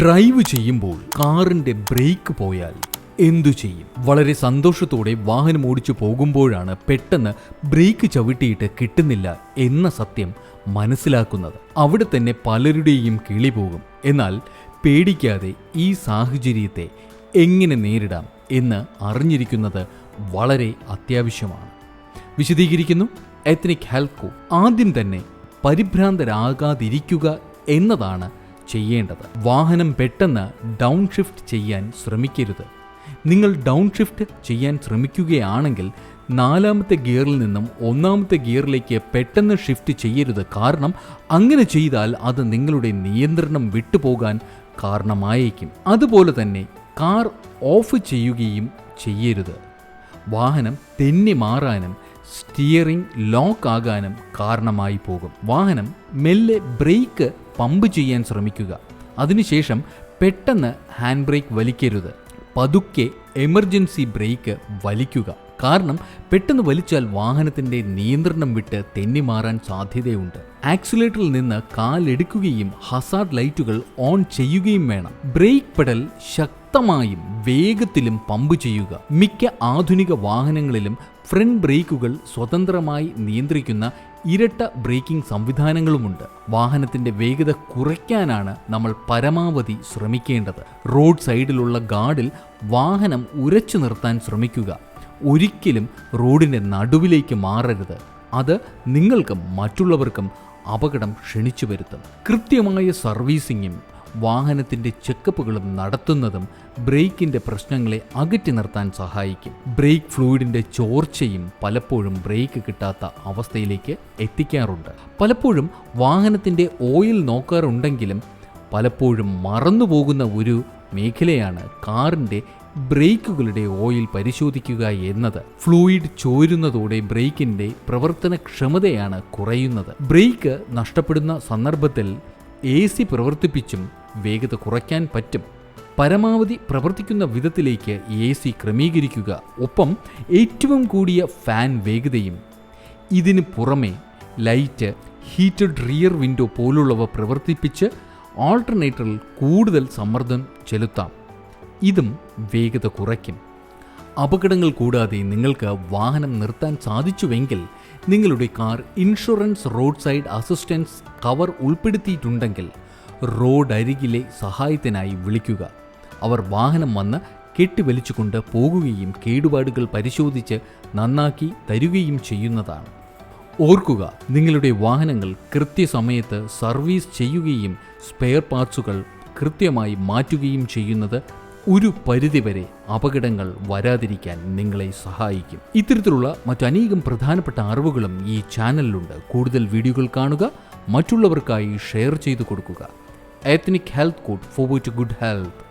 Drive ചെയ്യുമ്പോൾ കാറിന്റെ break പോയാൽ എന്തു ചെയ്യും? വളരെ സന്തോഷത്തോടെ വാഹനം ഓടിച്ചു പോകുമ്പോഴാണ് പെട്ടെന്ന് ബ്രേക്ക് ചവിട്ടിയിട്ട് കിട്ടുന്നില്ല എന്ന സത്യം മനസ്സിലാക്കുന്നത്. അവിടെ തന്നെ പലരുടെയും കിളി പോകും. എന്നാൽ പേടിക്കാതെ ഈ സാഹചര്യത്തെ എങ്ങനെ നേരിടാം എന്ന് അറിഞ്ഞിരിക്കുന്നത് വളരെ അത്യാവശ്യമാണ്. വിശദീകരിക്കുന്നു എത്നിക് ഹെൽത്ത് കോ ആദ്യം തന്നെ പരിഭ്രാന്തരാകാതിരിക്കുക എന്നതാണ് ചെയ്യേണ്ടത്. വാഹനം പെട്ടെന്ന് ഡൗൺ ഷിഫ്റ്റ് ചെയ്യാൻ ശ്രമിക്കരുത്. നിങ്ങൾ ഡൗൺ ഷിഫ്റ്റ് ചെയ്യാൻ ശ്രമിക്കുകയാണെങ്കിൽ നാലാമത്തെ ഗിയറിൽ നിന്നും ഒന്നാമത്തെ ഗിയറിലേക്ക് പെട്ടെന്ന് ഷിഫ്റ്റ് ചെയ്യരുത്. കാരണം അങ്ങനെ ചെയ്താൽ അത് നിങ്ങളുടെ നിയന്ത്രണം വിട്ടുപോകാൻ കാരണമായേക്കും. അതുപോലെ തന്നെ കാർ ഓഫ് ചെയ്യുകയും ചെയ്യരുത്. വാഹനം തെന്നി മാറാനും സ്റ്റിയറിംഗ് ലോക്ക് ആകാനും കാരണമായി പോകും. വാഹനം മെല്ലെ ബ്രേക്ക് പമ്പ് ചെയ്യാൻ ശ്രമിക്കുക. അതിനുശേഷം പെട്ടെന്ന് ഹാൻഡ് ബ്രേക്ക് വലിക്കരുത്. പതുക്കെ എമർജൻസി ബ്രേക്ക് വലിക്കുക. കാരണം പെട്ടെന്ന് വലിച്ചാൽ വാഹനത്തിന്റെ നിയന്ത്രണം വിട്ട് തെന്നിമാറാൻ സാധ്യതയുണ്ട്. ആക്സിലേറ്ററിൽ നിന്ന് കാലെടുക്കുകയും ഹസാർഡ് ലൈറ്റുകൾ ഓൺ ചെയ്യുകയും വേണം. ബ്രേക്ക് പെഡൽ ശക്തമായും വേഗത്തിലും പമ്പ് ചെയ്യുക. മിക്ക ആധുനിക വാഹനങ്ങളിലും ഫ്രണ്ട് ബ്രേക്കുകൾ സ്വതന്ത്രമായി നിയന്ത്രിക്കുന്ന ഇരട്ട ബ്രേക്കിംഗ് സംവിധാനങ്ങളുമുണ്ട്. വാഹനത്തിന്റെ വേഗത കുറയ്ക്കാനാണ് നമ്മൾ പരമാവധി ശ്രമിക്കേണ്ടത്. റോഡ് സൈഡിലുള്ള ഗാർഡിൽ വാഹനം ഉരച്ചു നിർത്താൻ ശ്രമിക്കുക. ഒരിക്കലും റോഡിന്റെ നടുവിലേക്ക് മാറരുത്. അത് നിങ്ങൾക്കും മറ്റുള്ളവർക്കും അപകടം ക്ഷണിച്ചു വരുത്തും. കൃത്യമായ സർവീസിങ്ങും വാഹനത്തിന്റെ ചെക്കപ്പുകളും നടത്തുന്നതും ബ്രേക്കിന്റെ പ്രശ്നങ്ങളെ അകറ്റി നിർത്താൻ സഹായിക്കും. ബ്രേക്ക് ഫ്ലൂയിഡിന്റെ ചോർച്ചയും പലപ്പോഴും ബ്രേക്ക് കിട്ടാത്ത അവസ്ഥയിലേക്ക് എത്തിക്കാറുണ്ട്. പലപ്പോഴും വാഹനത്തിന്റെ ഓയിൽ നോക്കാറുണ്ടെങ്കിലും പലപ്പോഴും മറന്നുപോകുന്ന ഒരു മേഖലയാണ് കാറിന്റെ ബ്രേക്കുകളുടെ ഓയിൽ പരിശോധിക്കുക എന്നത്. ഫ്ലൂയിഡ് ചോരുന്നതോടെ ബ്രേക്കിന്റെ പ്രവർത്തനക്ഷമതയാണ് കുറയുന്നത്. ബ്രേക്ക് നഷ്ടപ്പെടുന്ന സന്ദർഭത്തിൽ എ സി പ്രവർത്തിപ്പിച്ചും വേഗത കുറയ്ക്കാൻ പറ്റും. പരമാവധി പ്രവർത്തിക്കുന്ന വിധത്തിലേക്ക് എ സി ക്രമീകരിക്കുക. ഒപ്പം ഏറ്റവും കൂടിയ ഫാൻ വേഗതയും. ഇതിന് പുറമെ ലൈറ്റ് ഹീറ്റഡ് റിയർ വിൻഡോ പോലുള്ളവ പ്രവർത്തിപ്പിച്ച് ആൾട്ടർനേറ്ററിൽ കൂടുതൽ സമ്മർദ്ദം ചെലുത്താം. ഇതും വേഗത കുറയ്ക്കും. അപകടങ്ങൾ കൂടാതെ നിങ്ങൾക്ക് വാഹനം നിർത്താൻ സാധിച്ചുവെങ്കിൽ നിങ്ങളുടെ car insurance road side assistance cover ഉൾപ്പെടുത്തിയിട്ടുണ്ടെങ്കിൽ road അരികിലെ സഹായത്തിനായി വിളിക്കുക. അവർ വാഹനം വന്ന് കെട്ടിവലിച്ചുകൊണ്ട് പോകുകയും കേടുപാടുകൾ പരിശോധിച്ച് നന്നാക്കി തരുകയും ചെയ്യുന്നതാണ്. ഓർക്കുക നിങ്ങളുടെ വാഹനങ്ങൾ കൃത്യസമയത്ത് സർവീസ് ചെയ്യുകയും സ്പെയർ പാർട്സുകൾ കൃത്യമായി മാറ്റുകയും ചെയ്യുന്നത് ഒരു പരിധിവരെ അപകടങ്ങൾ വരാതിരിക്കാൻ നിങ്ങളെ സഹായിക്കും. ഇത്തരത്തിലുള്ള മറ്റനേകം പ്രധാനപ്പെട്ട അറിവുകളും ഈ ചാനലിലുണ്ട്. കൂടുതൽ വീഡിയോകൾ കാണുക മറ്റുള്ളവർക്കായി ഷെയർ ചെയ്തു കൊടുക്കുക. Ethnic health code for two good health